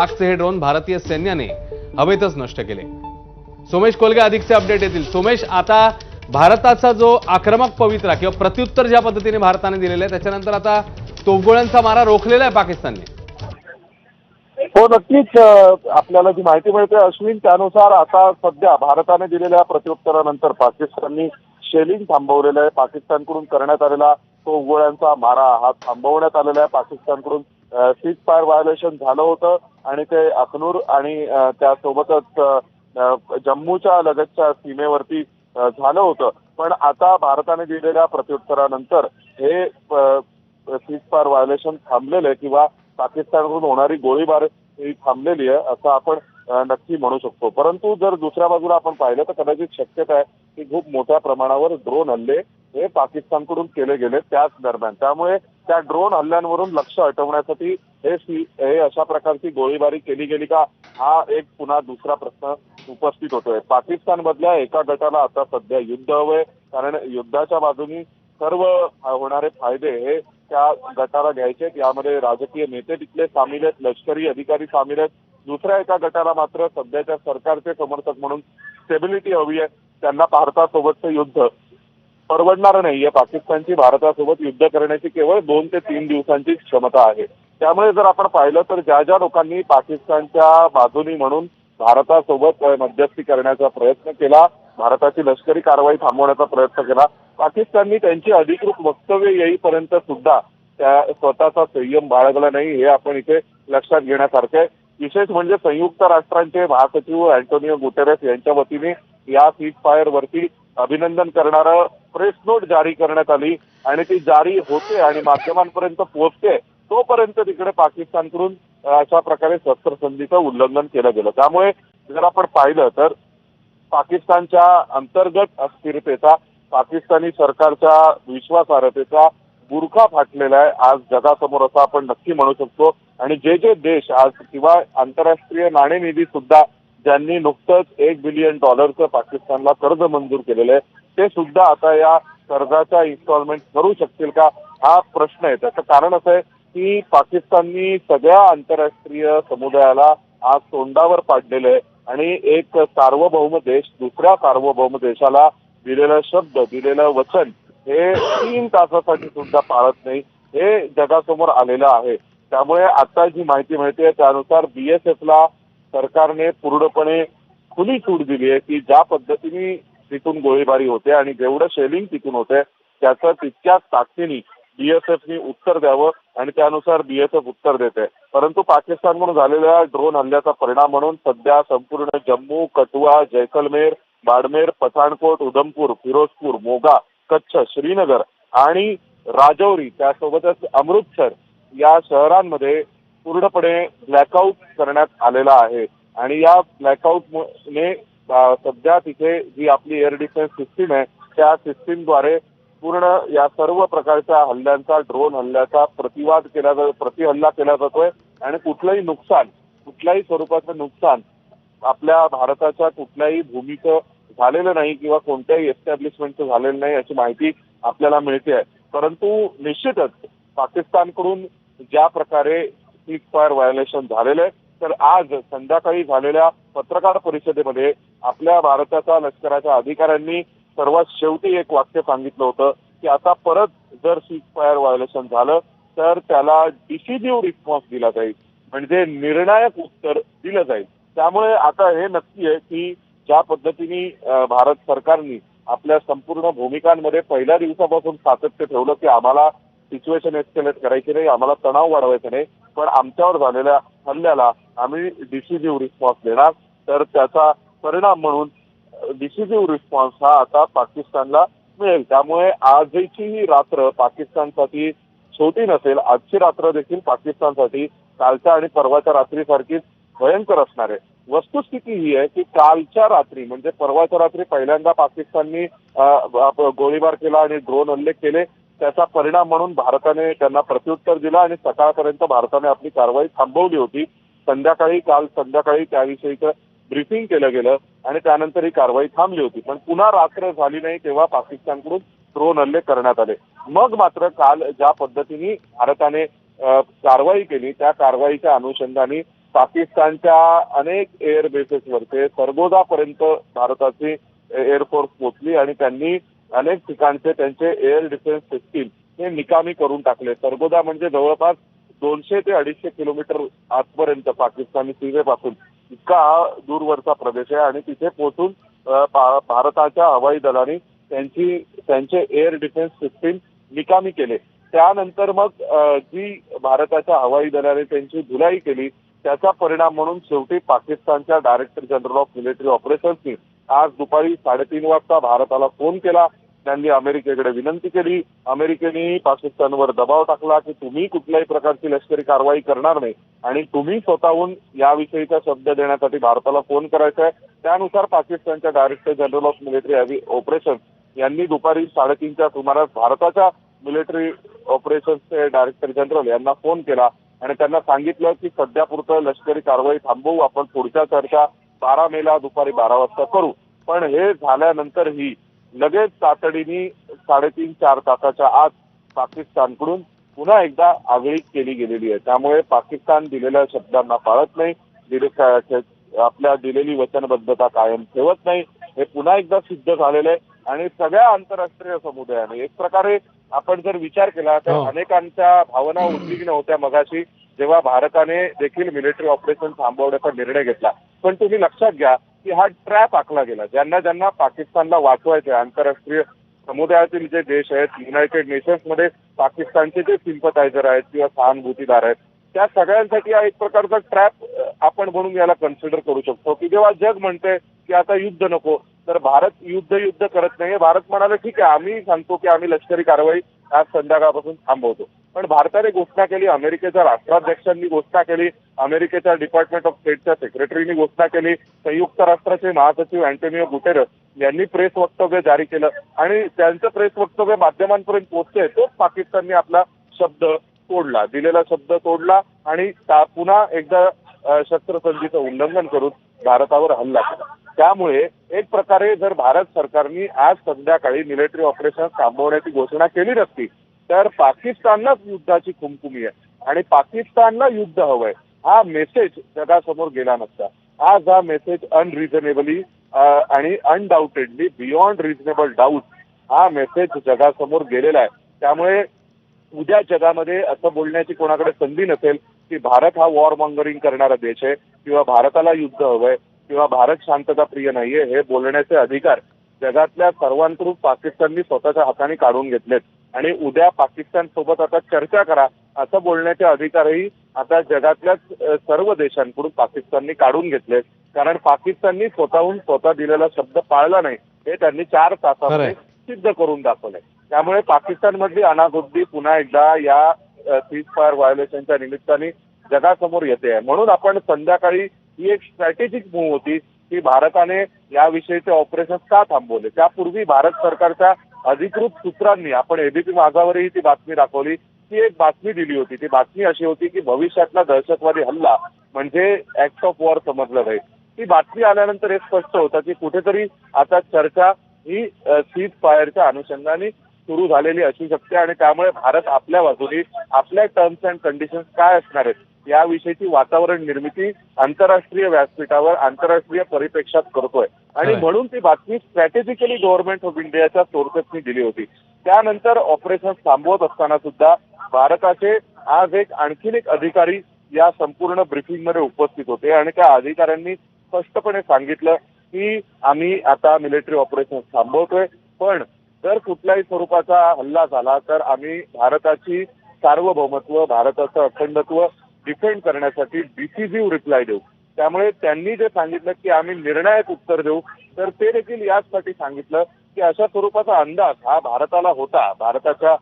पाकचे हे ड्रोन भारतीय सैन्याने हवेतच नष्ट केले. सोमेश कोलगे अधिकचे अपडेट येतील. सोमेश आता भारताचा जो आक्रमक पवित्रा किंवा प्रत्युत्तर ज्या पद्धतीने भारताने दिलेलं आहे त्याच्यानंतर आता तोफगोळ्यांचा मारा रोखलेला आहे पाकिस्तानने. हो नक्कीच आपल्याला जी माहिती मिळते अश्विन त्यानुसार आता सध्या भारताने दिलेल्या प्रत्युत्तरानंतर पाकिस्ताननी शेलिंग थांबवलेलं आहे. पाकिस्तानकडून करण्यात आलेला तो गोळ्यांचा मारा हा थांबवण्यात आलेला आहे. पाकिस्तानकडून सीज फायर व्हायोलेशन झालं होतं आणि ते अखनूर आणि त्यासोबतच जम्मूच्या लगतच्या सीमेवरती झालं होतं. पण आता भारताने दिलेल्या प्रत्युत्तरानंतर हे सीज फायर व्हायोलेशन थांबलेलं आहे किंवा पाकिस्तानकडून होणारी गोळीबार ही थांबलेली आहे असं आपण नक्की म्हणू शकतो. परंतु जर दुसऱ्या बाजूला आपण पाहिलं तर कदाचित शक्यता आहे की खूप मोठ्या प्रमाणावर ड्रोन हल्ले हे पाकिस्तानकडून केले गेले त्याच दरम्यान. त्यामुळे त्या ड्रोन हल्ल्यांवरून लक्ष हटवण्यासाठी हे हे अशा प्रकारची गोळीबारी केली गेली का? हा एक पुन्हा दुसरा प्रश्न उपस्थित होतोय. पाकिस्तान मधल्या एका गटाला आता सध्या युद्ध हवंय कारण युद्धाच्या बाजूनी सर्व होणारे फायदे हे त्या गटाला घ्यायचे यामध्ये राजकीय नेते तिथले सामील आहेत लष्करी अधिकारी सामील आहेत. दुसऱ्या एका गटाला मात्र सध्याच्या सरकारचे समर्थक म्हणून स्टेबिलिटी हवी आहे. त्यांना भारतासोबतचं युद्ध परवडणार नाहीये. पाकिस्तानची भारतासोबत युद्ध करण्याची केवळ दोन ते तीन दिवसांची क्षमता आहे. त्यामुळे जर आपण पाहिलं तर ज्या ज्या लोकांनी पाकिस्तानच्या बाजूनी म्हणून भारतासोबत मध्यस्थी करण्याचा प्रयत्न केला भारताची लष्करी कारवाई थांबवण्याचा प्रयत्न केला पाकिस्ताननी त्यांची अधिकृत वक्तव्य येईपर्यंत सुद्धा त्या स्वतःचा संयम बाळगला नाही हे आपण इथे लक्षात घेण्यासारखे आहे. विशेष म्हणजे संयुक्त राष्ट्रांचे महासचिव अँटोनिओ गुटेरेस यांच्या वतीने या सीज फायर वरती अभिनंदन करणारं प्रेस नोट जारी करण्यात आली आणि ती जारी होते आणि माध्यमांपर्यंत पोहोचते तोपर्यंत तिकडे पाकिस्तानकडून अशा प्रकारे शस्त्रसंधीचं उल्लंघन केलं गेलं. त्यामुळे जर आपण पाहिलं तर पाकिस्तानच्या अंतर्गत अस्थिरतेचा पाकिस्तानी सरकारच्या विश्वासार्हतेचा बुरखा फाटलेला आहे. आज जगासमोर असं आपण नक्की म्हणू शकतो. आणि जे जे देश आज किंवा आंतरराष्ट्रीय नाणेनिधी सुद्धा ज्यांनी नुकतंच एक बिलियन डॉलरचं पाकिस्तानला कर्ज मंजूर केलेलं आहे ते सुद्धा आता या कर्जाच्या इन्स्टॉलमेंट करू शकतील का? हा प्रश्न आहे. त्याचं कारण असं आहे की पाकिस्ताननी सगळ्या आंतरराष्ट्रीय समुदायाला आज तोंडावर पाडलेलं आहे आणि एक सार्वभौम देश दुसऱ्या सार्वभौम देशाला दिलेला शब्द दिलेलं वचन हे तीन तासासाठी सुद्धा पाळत नाही. हे जगासमोर आलेलं आहे. त्यामुळे आता जी माहिती मिळते त्यानुसार बीएसएफला सरकारने पूर्णपणे खुली सूट दिली आहे की ज्या पद्धतीने तिथून गोळीबारी होते आणि जेवढं शेलिंग तिथून होते त्याचं तितक्याच ताकदीने बीएसएफनी उत्तर द्यावं आणि त्यानुसार बीएसएफ उत्तर देते. परंतु पाकिस्तानकडून झालेल्या ड्रोन हल्ल्याचा परिणाम म्हणून सध्या संपूर्ण जम्मू कठुआ जैसलमेर बाडमेर पठाणकोट उधमपूर फिरोजपूर मोगा कच्छ श्रीनगर आणि राजौरी त्यासोबतच अमृतसर या शहरांमध्ये पूर्णपणे ब्लॅकआउट करण्यात आलेला आहे. आणि या ब्लॅकआउटने सध्या तिथे जी आपली एअर डिफेन्स सिस्टीम आहे त्या सिस्टीमद्वारे पूर्ण या सर्व प्रकारच्या हल्ल्यांचा ड्रोन हल्ल्याचा प्रतिवाद केला जातो प्रतिहल्ला केला जातोय. आणि कुठलंही नुकसान कुठल्याही स्वरूपाचं नुकसान आपल्या भारताच्या कुठल्याही भूमीचं झालेलं नाही किंवा कोणत्याही एस्टॅब्लिशमेंटचं झालेलं नाही याची माहिती आपल्याला मिळते आहे. परंतु निश्चितच पाकिस्तानकडून ज्या प्रकारे सीज फायर व्हायोलेशन झालेलं आहे तर आज संध्याकाळी झालेल्या पत्रकार परिषदेमध्ये आपल्या भारताच्या लष्कराच्या अधिकाऱ्यांनी सर्वात शेवटी एक वाक्य सांगितलं होतं की आता परत जर सीज फायर व्हायोलेशन झालं तर त्याला डिसिजिव्ह रिस्पॉन्स दिला जाईल. म्हणजे निर्णायक उत्तर दिलं जाईल. त्यामुळे आता हे नक्की आहे की ज्या पद्धतीने भारत सरकारने आपल्या संपूर्ण भूमिकांमध्ये पहिल्या दिवसापासून सातत्य ठेवलं की आम्हाला सिच्युएशन एस्केलेट करायची नाही आम्हाला तणाव वाढवायचा नाही पण आमच्यावर झालेल्या हल्ल्याला आम्ही डिसिजिव्ह रिस्पॉन्स देणार. तर त्याचा परिणाम म्हणून डिसिजिव्ह रिस्पॉन्स हा आता पाकिस्तानला मिळेल. त्यामुळे आजची ही रात्र पाकिस्तानसाठी छोटी नसेल आजची रात्र देखील पाकिस्तानसाठी कालच्या आणि परवाच्या रात्रीसारखीच भयंकर असणार आहे. वस्तुस्थिती ही आहे की कालच्या रात्री म्हणजे परवाच्या रात्री पहिल्यांदा पाकिस्ताननी गोळीबार केला आणि ड्रोन हल्ले केले. त्याचा परिणाम म्हणून भारताने त्यांना प्रत्युत्तर दिलं आणि सकाळपर्यंत भारताने आपली कारवाई थांबवली होती. संध्याकाळी काल संध्याकाळी त्याविषयीचं ब्रीफिंग केलं गेलं आणि त्यानंतर ही कारवाई थांबली होती. पण पुन्हा रात्र झाली नाही तेव्हा पाकिस्तानकडून ड्रोन हल्ले करण्यात आले. मग मात्र काल ज्या पद्धतीने भारताने कारवाई केली त्या कारवाईच्या अनुषंगाने पाकिस्तानच्या अनेक एअर बेसेसवरचे सरगोदापर्यंत भारताची एअरफोर्स पोहोचली आणि त्यांनी अनेक ठिकाणचे त्यांचे एअर डिफेन्स सिस्टीम हे निकामी करून टाकले. सर्गोदा म्हणजे जवळपास दोनशे ते अडीचशे किलोमीटर आजपर्यंत पाकिस्तानी सीमेपासून इतका हा दूरवरचा प्रदेश आहे आणि तिथे पोहोचून भारताच्या हवाई दलाने त्यांची त्यांचे एअर डिफेन्स सिस्टीम निकामी केले. त्यानंतर मग जी भारताच्या हवाई दलाने त्यांची धुलाई केली त्याचा परिणाम म्हणून शेवटी पाकिस्तानच्या डायरेक्टर जनरल ऑफ मिलिटरी ऑपरेशन्सनी आज दुपारी साडेतीन वाजता भारताला फोन केला. त्यांनी अमेरिकेकडे विनंती केली. अमेरिकेने पाकिस्तानवर दबाव टाकला की तुम्ही कुठल्याही प्रकारची लष्करी कारवाई करणार नाही. आणि तुम्ही स्वतःहून याविषयीचा शब्द देण्यासाठी भारताला फोन करायचा आहे. त्यानुसार पाकिस्तानच्या director general of military operation यांनी दुपारी साडेतीनच्या सुमारास भारताच्या मिलिटरी ऑपरेशनचे डायरेक्टर जनरल यांना फोन केला. आणि त्यांना सांगितलं की सध्यापुरतं लष्करी कारवाई थांबवू. आपण पुढच्या चर्चा बारा मेला दुपारी बारा वाजता करू. पण हे झाल्यानंतरही लगेच तातडीने साडेतीन चार तासाच्या आत पाकिस्तानकडून पुन्हा एकदा आगळीक केली गेलेली आहे. त्यामुळे पाकिस्तान दिलेल्या शब्दांना पाळत नाही दिले आपल्या दिलेली वचनबद्धता कायम ठेवत नाही. हे पुन्हा एकदा सिद्ध झालेलं आहे. आणि सगळ्या आंतरराष्ट्रीय समुदायाने एक प्रकारे आपण जर विचार केला तर हो. अनेकांच्या भावना उद्विग्न होत्या मगाशी जेव्हा भारताने देखील मिलिटरी ऑपरेशन थांबवण्याचा निर्णय घेतला. पण तुम्ही लक्षात घ्या की हा ट्रॅप आखला गेला. ज्यांना ज्यांना पाकिस्तानला वाचवायचे आंतरराष्ट्रीय समुदायातील जे देश आहेत युनायटेड नेशन्समध्ये पाकिस्तानचे जे सिम्पथायझर आहेत किंवा सहानुभूतीदार आहेत त्या सगळ्यांसाठी हा एक प्रकारचा ट्रॅप आपण म्हणून याला कन्सिडर करू शकतो. की जेव्हा जग म्हणते की आता युद्ध नको तर भारत युद्ध युद्ध करत नाहीये. भारत म्हणाले ठीक आहे आम्ही सांगतो की आम्ही लष्करी कारवाई आज संध्याकाळपासून थांबवतो. पण भारताने घोषणा केली अमेरिकेच्या राष्ट्राध्यक्षांनी घोषणा केली अमेरिकेच्या डिपार्टमेंट ऑफ स्टेटच्या सेक्रेटरीनी घोषणा केली संयुक्त राष्ट्राचे महासचिव अँटोनिओ गुटेरस यांनी प्रेस वक्तव्य जारी केलं. आणि त्यांचं प्रेस वक्तव्य माध्यमांपर्यंत पोहोचते तोच पाकिस्तानने आपला शब्द तोडला दिलेला शब्द तोडला आणि ता- पुन्हा एकदा शस्त्रसंधीचं उल्लंघन करून भारतावर हल्ला केला. त्यामुळे एक प्रकारे जर भारत सरकारने आज संध्याकाळी मिलिटरी ऑपरेशन थांबवण्याची घोषणा केली नसती तर पाकिस्तानलाच युद्धाची खुमखुमी आहे. आणि पाकिस्तानला युद्ध हवंय. हा मेसेज जगासमोर गेला नसता. आज हा मेसेज अनरिझनेबली आणि अनडाऊटेडली बियॉन्ड रिझनेबल डाऊट हा मेसेज जगासमोर गेलेला आहे. त्यामुळे उद्या जगामध्ये असं बोलण्याची कोणाकडे संधी नसेल की भारत हा वॉर मॉंगरिंग करणारा देश आहे किंवा भारताला युद्ध हवंय किंवा भारत शांतता प्रिय नाहीये हे बोलण्याचे अधिकार जगातल्या सर्वांकडून पाकिस्ताननी स्वतःच्या हाताने काढून घेतलेत. आणि उद्या पाकिस्तान सोबत आता चर्चा करा असं बोलण्याचे अधिकारही आता जगातल्या अ, सर्व देशांकडून पाकिस्ताननी काढून घेतलेत. कारण पाकिस्ताननी स्वतःहून स्वतः दिलेला शब्द पाळला नाही. हे त्यांनी चार तासामध्ये. सिद्ध करून दाखवलंय. त्यामुळे पाकिस्तानमधली अनागोद्दी पुन्हा एकदा या सीज फायर व्हायोलेशनच्या निमित्ताने जगासमोर येते. आहे म्हणून आपण संध्याकाळी ही एक स्ट्रॅटेजिक मूव्ह होती की भारताने याविषयीचे ऑपरेशन का थांबवले? त्यापूर्वी भारत सरकारच्या अधिकृत सूत्रांनी आपण एबीपी माझावरही ती बातमी दाखवली. ती एक बातमी दिली होती. ती बातमी अशी होती की भविष्यातला दहशतवादी हल्ला म्हणजे ऍक्ट ऑफ वॉर समजलं जाईल. ती बातमी आल्यानंतर हे स्पष्ट होतं की कुठेतरी आता चर्चा ही सीज फायरच्या अनुषंगाने सुरू झालेली असू शकते आणि त्यामुळे भारत आपल्या बाजूने आपल्या टर्म्स अँड कंडिशन्स काय असणार आहेत? याविषयीची वातावरण निर्मिती आंतरराष्ट्रीय व्यासपीठावर आंतरराष्ट्रीय परिप्रेक्षात करतोय. आणि. म्हणून ती बातमी स्ट्रॅटेजिकली गव्हर्नमेंट ऑफ इंडियाच्या सोर्सेसनी दिली होती. त्यानंतर ऑपरेशन थांबवत असताना सुद्धा भारताचे आज एक आणखीन एक अधिकारी या संपूर्ण ब्रिफिंगमध्ये उपस्थित होते आणि त्या अधिकाऱ्यांनी स्पष्टपणे सांगितलं की आम्ही आता मिलिटरी ऑपरेशन थांबवतोय. पण जर कुठल्याही स्वरूपाचा हल्ला झाला तर आम्ही भारताची सार्वभौमत्व भारताचं अखंडत्व डिफेंड करण्यासाठी डिसिजिव्ह रिप्लाय देऊ. त्यामुळे त्यांनी जे सांगितलं की आम्ही निर्णायक उत्तर देऊ तर ते देखील याचसाठी सांगितलं की अशा स्वरूपाचा अंदाज हा भारताला होता. भारताच्या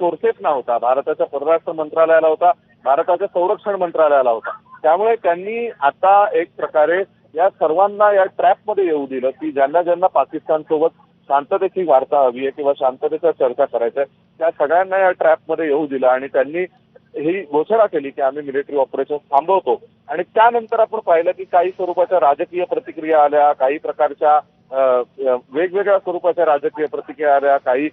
सोर्सेसना होता. भारताच्या परराष्ट्र मंत्रालयाला होता. भारताच्या संरक्षण मंत्रालयाला होता. त्यामुळे त्यांनी आता एक प्रकारे या सर्वांना या ट्रॅपमध्ये येऊ दिलं की ज्यांना ज्यांना पाकिस्तान सोबत शांततेची वार्ता हवी आहे किंवा शांततेच्या चर्चा करायच्या आहे, त्या सगळ्यांना या ट्रॅपमध्ये येऊ दिलं आणि त्यांनी ही घोषणा केली की आम्ही मिलिटरी ऑपरेशन थांबवतो. आणि त्यानंतर आपण पाहिलं की काही स्वरूपाच्या राजकीय प्रतिक्रिया आल्या काही प्रकारच्या वेगवेगळ्या स्वरूपाच्या राजकीय प्रतिक्रिया आल्या. काही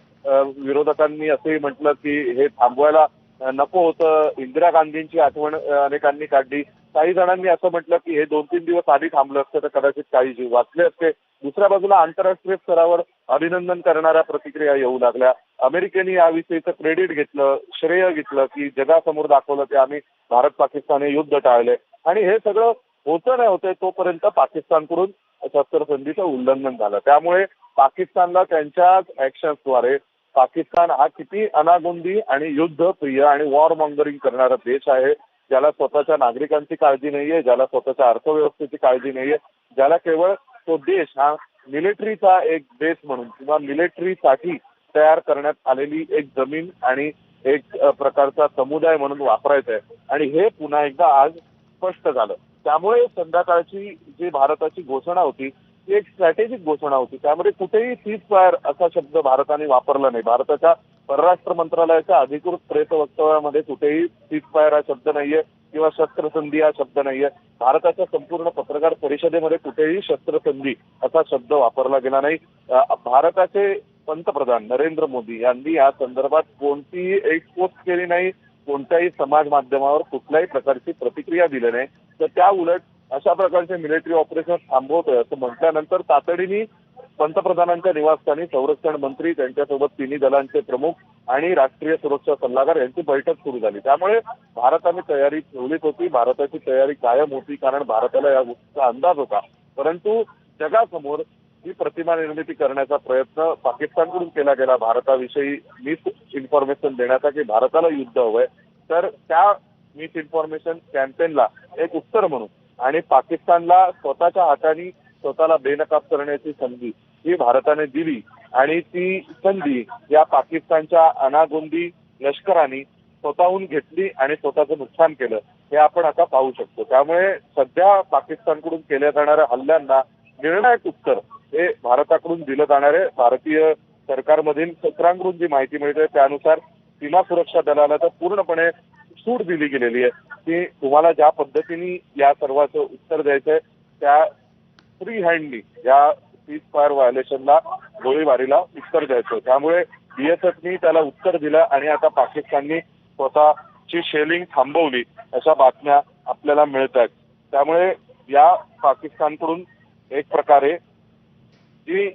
विरोधकांनी असंही म्हटलं की हे थांबवायला नको होतं. इंदिरा गांधींची आठवण अनेकांनी काढली. काही जणांनी असं म्हटलं की हे दोन तीन दिवस आधी थांबलं असतं तर कदाचित काही जीव वाचले असते. दुसऱ्या बाजूला आंतरराष्ट्रीय स्तरावर अभिनंदन करणाऱ्या प्रतिक्रिया येऊ लागल्या. अमेरिकेने याविषयीचं क्रेडिट घेतलं श्रेय घेतलं की जगासमोर दाखवलं ते आम्ही भारत पाकिस्तान हे युद्ध टाळले. आणि हे सगळं होतं नाही होते तोपर्यंत पाकिस्तानकडून शस्त्रसंधीचं उल्लंघन झालं. त्यामुळे पाकिस्तानला त्यांच्याच ऍक्शन्सद्वारे पाकिस्तान हा किती अनागोंदी आणि युद्ध प्रिय आणि वॉर मॉंगरिंग करणारा देश आहे ज्याला स्वतःच्या नागरिकांची काळजी नाहीये ज्याला स्वतःच्या अर्थव्यवस्थेची काळजी नाहीये ज्याला केवळ तो देश हा मिलिटरीचा एक देश म्हणून किंवा मिलिटरीसाठी तयार करण्यात आलेली एक जमीन आणि एक प्रकारचा समुदाय म्हणून वापरायचा आहे आणि हे पुन्हा एकदा आज स्पष्ट झालं. त्यामुळे संध्याकाळची जी भारताची घोषणा होती एक स्ट्रॅटेजिक घोषणा होती. त्यामध्ये कुठेही सीज फायर असा शब्द भारताने वापरला नाही. भारताच्या परराष्ट्र मंत्रालयाच्या अधिकृत प्रेस वक्तव्यामध्ये कुठेही सीज फायर हा शब्द नाहीये किंवा शस्त्रसंधी हा शब्द नाहीये. भारताच्या संपूर्ण पत्रकार परिषदेमध्ये कुठेही शस्त्रसंधी असा शब्द वापरला गेला नाही. भारताचे पंतप्रधान नरेंद्र मोदी यांनी या संदर्भात कोणतीही एक पोस्ट केली नाही. कोणत्याही समाज माध्यमावर कुठल्याही प्रकारची प्रतिक्रिया दिली नाही. तर त्या उलट अशा प्रकारचे मिलिटरी ऑपरेशन थांबवतोय असं म्हटल्यानंतर तातडीने पंतप्रधानांच्या निवासस्थानी संरक्षण मंत्री त्यांच्यासोबत तिन्ही दलांचे प्रमुख आणि राष्ट्रीय सुरक्षा सल्लागार यांची बैठक सुरू झाली. त्यामुळे भारताने तयारी ठेवलीच होती. भारताची तयारी कायम होती कारण भारताला या गोष्टीचा अंदाज होता. परंतु जगासमोर ही प्रतिमा निर्मिती करण्याचा प्रयत्न पाकिस्तानकडून केला गेला. भारताविषयी मिस इन्फॉर्मेशन देण्याचा की भारताला युद्ध हवंय. तर त्या मिस इन्फॉर्मेशन कॅम्पेनला एक उत्तर म्हणून आणि पाकिस्तानला स्वतःच्या हाताने स्वतःला बेनकाब करण्याची संधी ही भारताने दिली. आणि ती संधी या पाकिस्तानच्या अनागोंदी लष्कराने स्वतःहून घेतली आणि स्वतःचं नुकसान केलं हे आपण आता पाहू शकतो. त्यामुळे सध्या पाकिस्तानकडून केल्या जाणाऱ्या हल्ल्यांना निर्णायक उत्तर हे भारताकडून दिलं जाणार आहे. भारतीय सरकारमधील सूत्रांकडून जी माहिती मिळते त्यानुसार सीमा सुरक्षा दलाला तर पूर्णपणे सूट दिली गेलेली आहे. की तुम्हाला ज्या पद्धतीने या सर्वाचं उत्तर द्यायचंय त्या फ्री हँडनी या सीज फायर व्हायोलेशनला गोळीबारीला उत्तर द्यायचं त्यामुळे बीएसएफनी त्याला उत्तर दिलं आणि आता पाकिस्ताननी स्वतःची शेलिंग थांबवली अशा बातम्या आपल्याला मिळत आहेत त्यामुळे या पाकिस्तानकडून एक प्रकारे जी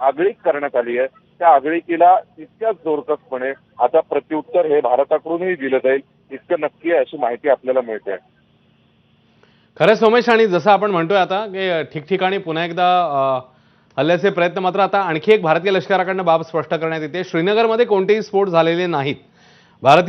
आगळीक करण्यात आली आहे त्या आगळीकीला तितक्याच जोरकसपणे आता प्रत्युत्तर हे भारताकडूनही दिलं जाईल. इतकं नक्की आहे अशी माहिती आपल्याला मिळते. खरं सोमेश आणि जसं आपण म्हणतोय आता की ठिकठिकाणी पुन्हा एकदा हल्ल्याचे प्रयत्न मात्र आता आणखी एक भारतीय लष्कराकडनं बाब स्पष्ट करण्यात येते. श्रीनगरमध्ये कोणतेही स्फोट झालेले नाहीत. भारतीय